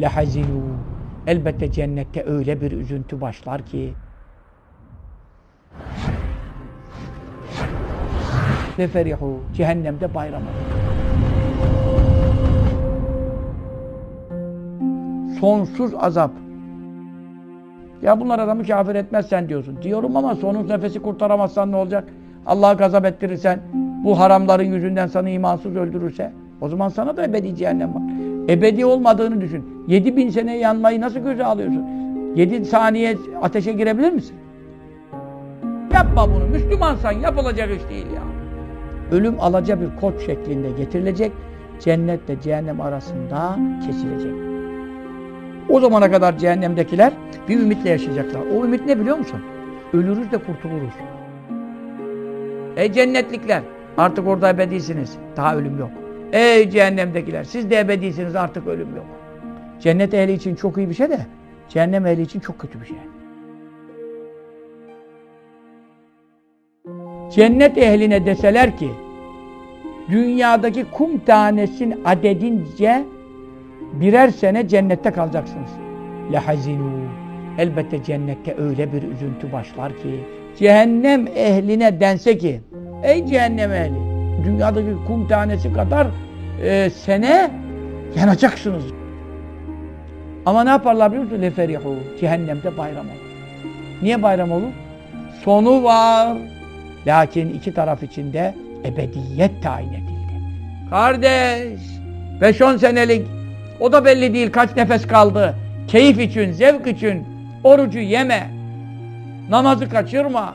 lehazinu. Elbette cennette öyle bir üzüntü başlar ki ve ferihu cehennemde bayram. Sonsuz azap. Ya bunlar adamı kafir etmezsen diyorsun. Diyorum ama sonun nefesi kurtaramazsan ne olacak? Allah'a gazap ettirirsen, bu haramların yüzünden sana imansız öldürürse, o zaman sana da ebedi cehennem var. Ebedi olmadığını düşün. 7000 sene yanmayı nasıl göze alıyorsun? 7 saniye ateşe girebilir misin? Yapma bunu. Müslümansan yapılacak iş değil ya. Ölüm alaca bir koç şeklinde getirilecek. Cennetle cehennem arasında kesilecek. O zamana kadar cehennemdekiler bir ümitle yaşayacaklar. O ümit ne biliyor musun? Ölürüz de kurtuluruz. Ey cennetlikler! Artık orada ebedisiniz. Daha ölüm yok. Ey cehennemdekiler! Siz de ebedisiniz artık ölüm yok. Cennet ehli için çok iyi bir şey de cehennem ehli için çok kötü bir şey. Cennet ehline deseler ki dünyadaki kum tanesinin adedince birer sene cennette kalacaksınız. Lehazinu. Elbette cennette öyle bir üzüntü başlar ki cehennem ehline dense ki ey cehennem ehli dünyadaki kum tanesi kadar e, sene yanacaksınız. Ama ne yaparlar biliyor musun? Leferihu. Cehennemde bayram olur. Niye bayram olur? Sonu var. Lakin iki taraf içinde ebediyet tayin edildi. Kardeş, 5-10 senelik o da belli değil kaç nefes kaldı. Keyif için, zevk için orucu yeme. Namazı kaçırma.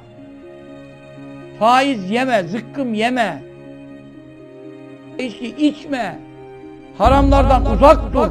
Faiz yeme, zıkkım yeme. İçki içme. Haramlardan uzak dur.